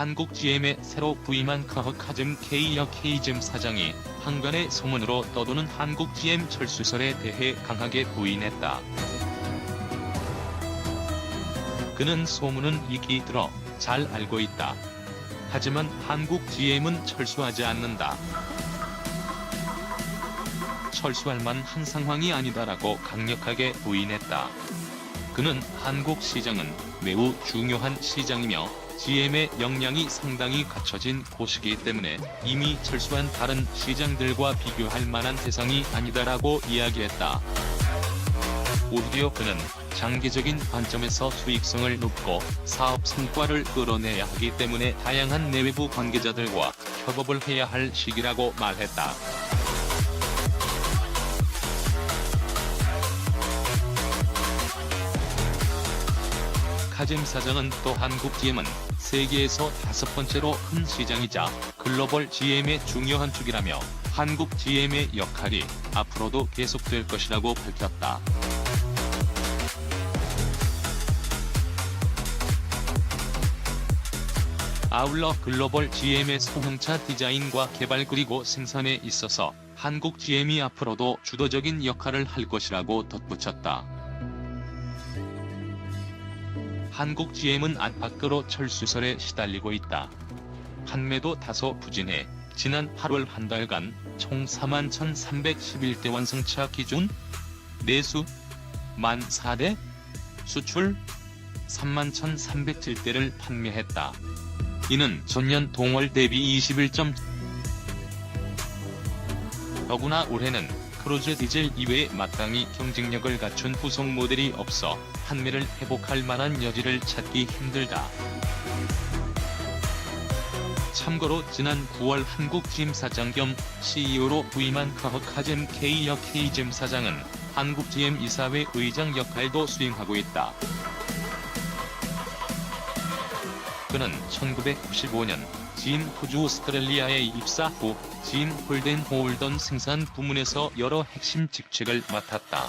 한국 GM에 새로 부임한 카허 카즘 K역 K즘 사장이 한간의 소문으로 떠도는 한국 GM 철수설에 대해 강하게 부인했다. 그는 소문은 익히 들어 잘 알고 있다. 하지만 한국 GM은 철수하지 않는다. 철수할 만한 상황이 아니다라고 강력하게 부인했다. 그는 한국 시장은 매우 중요한 시장이며 GM의 역량이 상당히 갖춰진 곳이기 때문에 이미 철수한 다른 시장들과 비교할 만한 대상이 아니다라고 이야기했다. 오히려 그는 장기적인 관점에서 수익성을 높고 사업 성과를 끌어내야 하기 때문에 다양한 내외부 관계자들과 협업을 해야 할 시기라고 말했다. 카잼 사장은 또 한국 GM은 세계에서 다섯 번째로 큰 시장이자 글로벌 GM의 중요한 축이라며 한국 GM의 역할이 앞으로도 계속될 것이라고 밝혔다. 아울러 글로벌 GM의 소형차 디자인과 개발 그리고 생산에 있어서 한국 GM이 앞으로도 주도적인 역할을 할 것이라고 덧붙였다. 한국 GM은 안팎으로 철수설에 시달리고 있다. 판매도 다소 부진해 지난 8월 한 달간 총 41,311대 완성차 기준 내수 14대 수출 31,307대를 판매했다. 이는 전년 동월 대비 21점 더구나 올해는 크루즈 디젤 이외에 마땅히 경쟁력을 갖춘 후속 모델이 없어 판매를 회복할 만한 여지를 찾기 힘들다. 참고로 지난 9월 한국 짐 사장 겸 CEO로 부임한 카허카잼 K역 K잼 사장은 한국 GM 이사회 의장 역할도 수행하고 있다. 그는 1995년 진 호주 오스트레일리아에 입사 후 진 홀덴 호울던 생산 부문에서 여러 핵심 직책을 맡았다.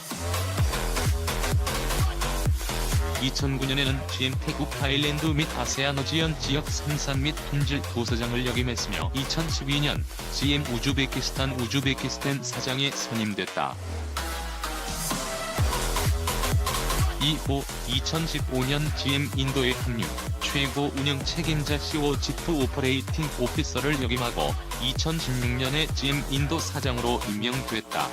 2009년에는 GM 태국 타일랜드 및 아세아너지연 지역 생산 및 품질 부서장을 역임했으며 2012년 GM 우즈베키스탄 우즈베키스탄 사장에 선임됐다. 이후 2015년 GM 인도에 합류, 최고 운영 책임자 CEO 지프 오퍼레이팅 오피서를 역임하고 2016년에 GM 인도 사장으로 임명됐다.